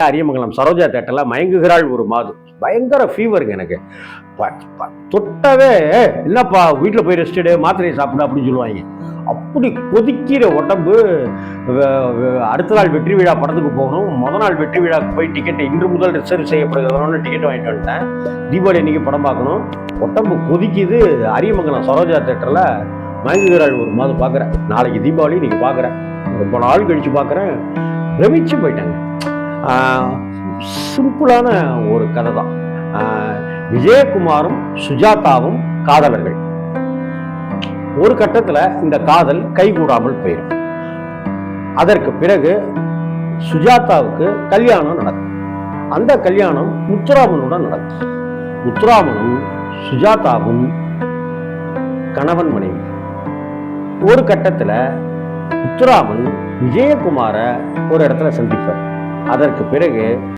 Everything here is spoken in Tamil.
அரியமங்கலம் சரோஜா தேட்டரில் மயங்குகிறாள் ஒரு மாது. பயங்கர ஃபீவருங்க எனக்கு. ப- ப- தொட்டவே என்னப்பா வீட்டில் போய் ரெஸ்ட் எடு மாத்திரையை சாப்பிடு அப்படின்னு சொல்லுவாங்க. அப்படி கொதிக்கிற உடம்பு அடுத்த நாள் வெற்றி விழா படத்துக்கு போகணும். முத நாள் வெற்றி விழாவுக்கு போய் டிக்கெட் இன்று முதல் ரிசர்வ் செய்யப்படுகிறவனு டிக்கெட் வாங்கிட்டு வந்துட்டேன். தீபாவளி இன்னைக்கு படம் பார்க்கணும். உடம்பு கொதிக்குது. அரியமங்கலம் சரோஜா தேட்டரில் மயங்குகிறாள் ஒரு மாதம் பார்க்குறேன். நாளைக்கு தீபாவளி இன்னைக்கு பார்க்குறேன். ரொம்ப நாள் கழிச்சு பார்க்குறேன். பிரமிச்சு போயிட்டாங்க. சிம்பிளான ஒரு கதை தான் ஆஹ் விஜயகுமாரும் சுஜாதாவும் காதலர்கள். ஒரு கட்டத்துல இந்த காதல் கைகூடாமல் போயிடும் அதற்கு பிறகு சுஜாதாவுக்கு கல்யாணம் நடக்கும். அந்த கல்யாணம் முத்துராமனுடன் நடக்கும். முத்துராமனும் சுஜாதாவும் கணவன் மனைவி. ஒரு கட்டத்துல முத்துராமன் விஜயகுமார ஒரு இடத்துல சந்திப்பார். அதற்கு பிறகு